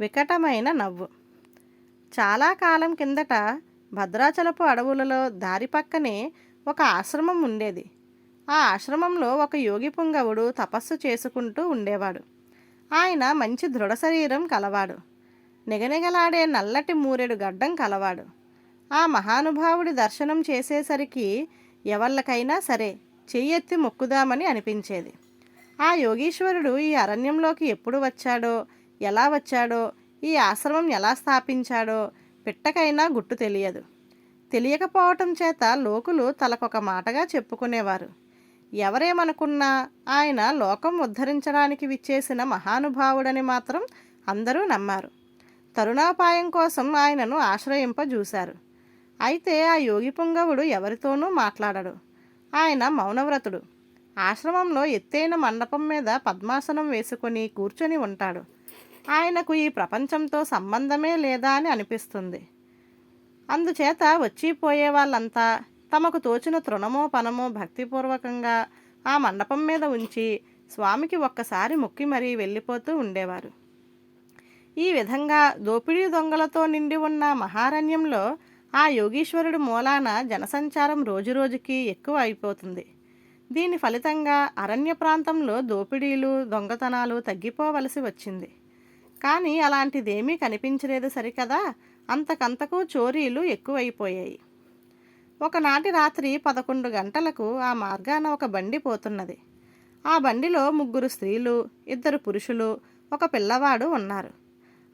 వికటమైన నవ్వు. చాలా కాలం కిందట భద్రాచలపు అడవులలో దారి పక్కనే ఒక ఆశ్రమం ఉండేది. ఆ ఆశ్రమంలో ఒక యోగి పుంగవుడు తపస్సు చేసుకుంటూ ఉండేవాడు. ఆయన మంచి దృఢ శరీరం కలవాడు. నిగనిగలాడే నల్లటి మూరెడు గడ్డం కలవాడు. ఆ మహానుభావుడి దర్శనం చేసేసరికి ఎవళ్ళకైనా సరే చెయ్యెత్తి మొక్కుదామని అనిపించేది. ఆ యోగీశ్వరుడు ఈ అరణ్యంలోకి ఎప్పుడు వచ్చాడో ఎలా వచ్చాడో ఈ ఆశ్రమం ఎలా స్థాపించాడో పిట్టకైనా గుట్టు తెలియదు. తెలియకపోవటం చేత లోకులు తలకొక మాటగా చెప్పుకునేవారు. ఎవరేమనుకున్నా ఆయన లోకం ఉద్ధరించడానికి విచ్చేసిన మహానుభావుడని మాత్రం అందరూ నమ్మారు. తరుణోపాయం కోసం ఆయనను ఆశ్రయింపజూశారు. అయితే ఆ యోగి పుంగవుడు ఎవరితోనూ మాట్లాడడు. ఆయన మౌనవ్రతుడు. ఆశ్రమంలో ఎత్తైన మండపం మీద పద్మాసనం వేసుకొని కూర్చొని ఉంటాడు. ఆయనకు ఈ ప్రపంచంతో సంబంధమే లేదా అని అనిపిస్తుంది. అందుచేత వచ్చిపోయే వాళ్ళంతా తమకు తోచిన తృణమో పనమో భక్తిపూర్వకంగా ఆ మండపం మీద ఉంచి స్వామికి ఒక్కసారి మొక్కి మరీ వెళ్ళిపోతూ ఉండేవారు. ఈ విధంగా దోపిడీ దొంగలతో నిండి ఉన్న మహారణ్యంలో ఆ యోగీశ్వరుడు మూలాన జనసంచారం రోజురోజుకి ఎక్కువ అయిపోతుంది. దీని ఫలితంగా అరణ్య ప్రాంతంలో దోపిడీలు దొంగతనాలు తగ్గిపోవలసి వచ్చింది. కానీ అలాంటిదేమీ కనిపించలేదు సరికదా? అంతకంతకు చోరీలు ఎక్కువైపోయాయి. ఒకనాటి రాత్రి పదకొండు గంటలకు ఆ మార్గాన ఒక బండి పోతున్నది. ఆ బండిలో ముగ్గురు స్త్రీలు ఇద్దరు పురుషులు ఒక పిల్లవాడు ఉన్నారు.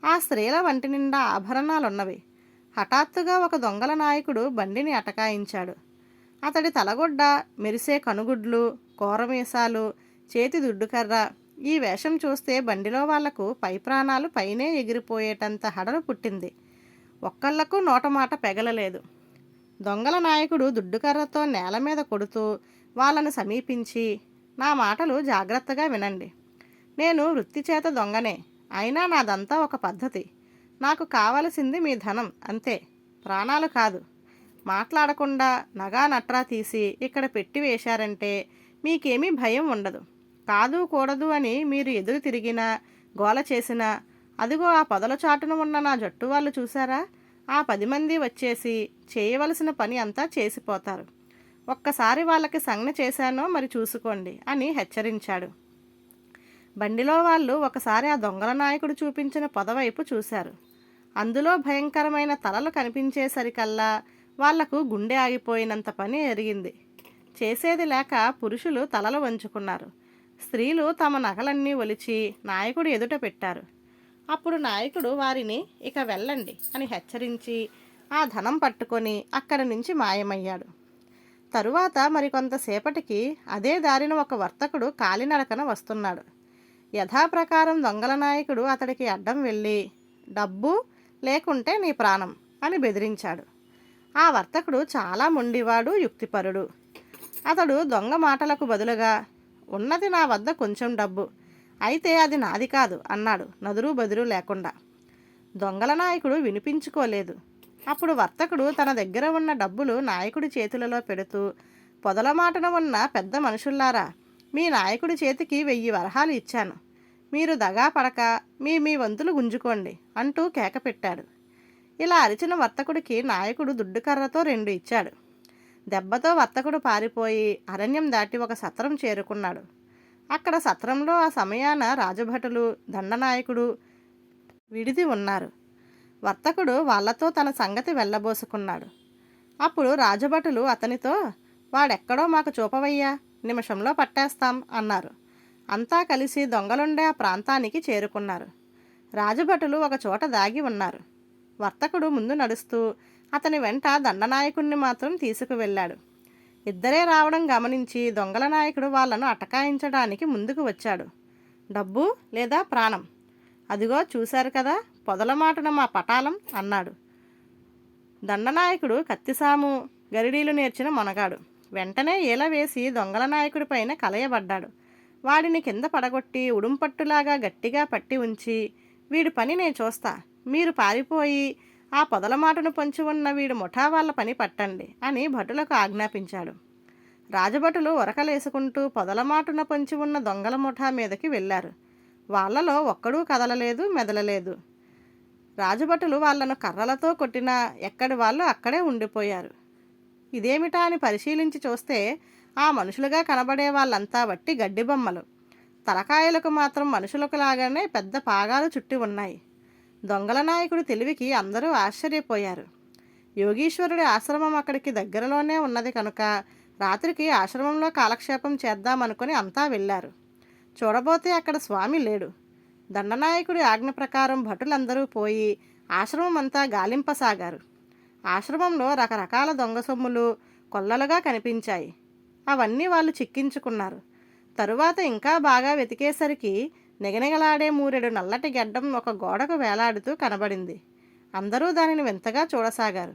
ఆ స్త్రీల వంటి నిండా ఆభరణాలున్నవి. హఠాత్తుగా ఒక దొంగల నాయకుడు బండిని అటకాయించాడు. అతడి తలగొడ్డ మెరిసే కనుగుడ్లు కోరమీసాలు చేతి దుడ్డుకర్ర ఈ వేషం చూస్తే బండిలో వాళ్ళకు పై ప్రాణాలు పైనే ఎగిరిపోయేటంత హడలు పుట్టింది. ఒక్కళ్ళకు నోటమాట పెగలలేదు. దొంగల నాయకుడు దుడ్డుకర్రతో నేల మీద కొడుతూ వాళ్ళను సమీపించి నా మాటలు జాగ్రత్తగా వినండి. నేను వృత్తి చేత దొంగనే. అయినా నాదంతా ఒక పద్ధతి. నాకు కావలసింది మీ ధనం అంతే. ప్రాణాలు కాదు. మాట్లాడకుండా నగా నట్రా తీసి ఇక్కడ పెట్టి వేశారంటే మీకేమీ భయం ఉండదు. కాదు కూడదు అని మీరు ఎదురు తిరిగినా గోల చేసినా అదిగో ఆ పొదల చాటున ఉన్న నా జట్టు వాళ్ళు చూసారా ఆ పది మంది వచ్చేసి చేయవలసిన పని అంతా చేసిపోతారు. ఒక్కసారి వాళ్ళకి సంజ్ఞ చేశానో మరి చూసుకోండి అని హెచ్చరించాడు. బండిలో వాళ్ళు ఒకసారి ఆ దొంగల నాయకుడు చూపించిన పొదవైపు చూశారు. అందులో భయంకరమైన తలలు కనిపించేసరికల్లా వాళ్ళకు గుండె ఆగిపోయినంత పని ఎరిగింది. చేసేది లేక పురుషులు తలలు వంచుకున్నారు. స్త్రీలు తమ నగలన్నీ ఒలిచి నాయకుడు ఎదుట పెట్టారు. అప్పుడు నాయకుడు వారిని ఇక వెళ్ళండి అని హెచ్చరించి ఆ ధనం పట్టుకొని అక్కడి నుంచి మాయమయ్యాడు. తరువాత మరికొంతసేపటికి అదే దారిన ఒక వర్తకుడు కాలినడకన వస్తున్నాడు. యథాప్రకారం దొంగల నాయకుడు అతడికి అడ్డం వెళ్ళి డబ్బు లేకుంటే నీ ప్రాణం అని బెదిరించాడు. ఆ వర్తకుడు చాలా మొండివాడు యుక్తిపరుడు. అతడు దొంగ మాటలకు బదులుగా ఉన్నది నా వద్ద కొంచెం డబ్బు. అయితే అది నాది కాదు అన్నాడు నదురు బదురు లేకుండా. దొంగల నాయకుడు వినిపించుకోలేదు. అప్పుడు వర్తకుడు తన దగ్గర ఉన్న డబ్బులు నాయకుడి చేతులలో పెడుతూ పొదల మాటన ఉన్న పెద్ద మనుషుల్లారా మీ నాయకుడి చేతికి వెయ్యి వరహాలు ఇచ్చాను. మీరు దగా పడక మీ మీ వంతులు గుంజుకోండి అంటూ కేక పెట్టాడు. ఇలా అరిచిన వర్తకుడికి నాయకుడు దుడ్డుకర్రతో రెండు ఇచ్చాడు. దెబ్బతో వర్తకుడు పారిపోయి అరణ్యం దాటి ఒక సత్రం చేరుకున్నాడు. అక్కడ సత్రంలో ఆ సమయాన రాజభటులు దండనాయకుడు విడిది ఉన్నారు. వర్తకుడు వాళ్ళతో తన సంగతి వెళ్ళబోసుకున్నాడు. అప్పుడు రాజభటులు అతనితో వాడెక్కడో మాకు చూపవయ్యా నిమిషంలో పట్టేస్తాం అన్నారు. అంతా కలిసి దొంగలుండే ఆ ప్రాంతానికి చేరుకున్నారు. రాజభటులు ఒక చోట దాగి ఉన్నారు. వర్తకుడు ముందు నడుస్తూ అతని వెంట దండనాయకుణ్ణి మాత్రం తీసుకువెళ్ళాడు. ఇద్దరే రావడం గమనించి దొంగల నాయకుడు వాళ్ళను అటకాయించడానికి ముందుకు వచ్చాడు. డబ్బు లేదా ప్రాణం? అదిగో చూశారు కదా పొదల మాటన మా పటాలం అన్నాడు. దండనాయకుడు కత్తిసాము గరిడీలు నేర్చిన మొనగాడు. వెంటనే ఈల వేసి దొంగల నాయకుడి పైన కలయబడ్డాడు. వాడిని కింద పడగొట్టి ఉడుంపట్టులాగా గట్టిగా పట్టి ఉంచి వీడి పని నేను చూస్తా. మీరు పారిపోయి ఆ పొదల మాటను పొంచి ఉన్న వీడు ముఠా వాళ్ళ పని పట్టండి అని భటులకు ఆజ్ఞాపించాడు. రాజభటులు ఉరకలేసుకుంటూ పొదల మాటున పొంచి ఉన్న దొంగల ముఠా మీదకి వెళ్ళారు. వాళ్ళలో ఒక్కడూ కదలలేదు మెదలలేదు. రాజభటులు వాళ్ళను కర్రలతో కొట్టినా ఎక్కడి వాళ్ళు అక్కడే ఉండిపోయారు. ఇదేమిటా అని పరిశీలించి చూస్తే ఆ మనుషులుగా కనబడే వాళ్ళంతా వట్టి గడ్డి బొమ్మలు తలకాయలకు మాత్రం మనుషులకు లాగానే పెద్ద పాగాలు చుట్టి ఉన్నాయి. దొంగల నాయకుడి తెలివికి అందరూ ఆశ్చర్యపోయారు. యోగీశ్వరుడి ఆశ్రమం అక్కడికి దగ్గరలోనే ఉన్నది కనుక రాత్రికి ఆశ్రమంలో కాలక్షేపం చేద్దామనుకుని అంతా వెళ్ళారు. చూడబోతే అక్కడ స్వామి లేడు. దండనాయకుడి ఆజ్ఞ ప్రకారం భటులందరూ పోయి ఆశ్రమం అంతా గాలింపసాగారు. ఆశ్రమంలో రకరకాల దొంగ సొమ్ములు కొల్లలుగా కనిపించాయి. అవన్నీ వాళ్ళు చిక్కించుకున్నారు. తరువాత ఇంకా బాగా వెతికేసరికి నిగనిగలాడే మూరెడు నల్లటి గడ్డం ఒక గోడకు వేలాడుతూ కనబడింది. అందరూ దానిని వింతగా చూడసాగారు.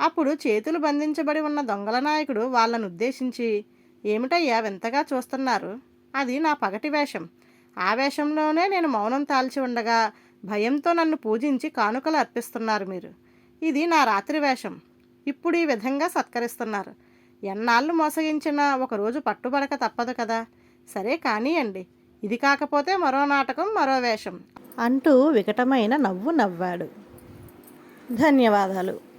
అప్పుడు చేతులు బంధించబడి ఉన్న దొంగల నాయకుడు వాళ్ళను ఉద్దేశించి ఏమిటయ్యా వింతగా చూస్తున్నారు? అది నా పగటి వేషం. ఆ వేషంలోనే నేను మౌనం తాల్చి ఉండగా భయంతో నన్ను పూజించి కానుకలు అర్పిస్తున్నారు మీరు. ఇది నా రాత్రి వేషం. ఇప్పుడు ఈ విధంగా సత్కరిస్తున్నారు. ఎన్నాళ్ళు మోసగించిన ఒకరోజు పట్టుబడక తప్పదు కదా. సరే కానియండి. ఇది కాకపోతే మరో నాటకం మరో వేషం. అంటూ వికటమైన నవ్వు నవ్వాడు. ధన్యవాదాలు.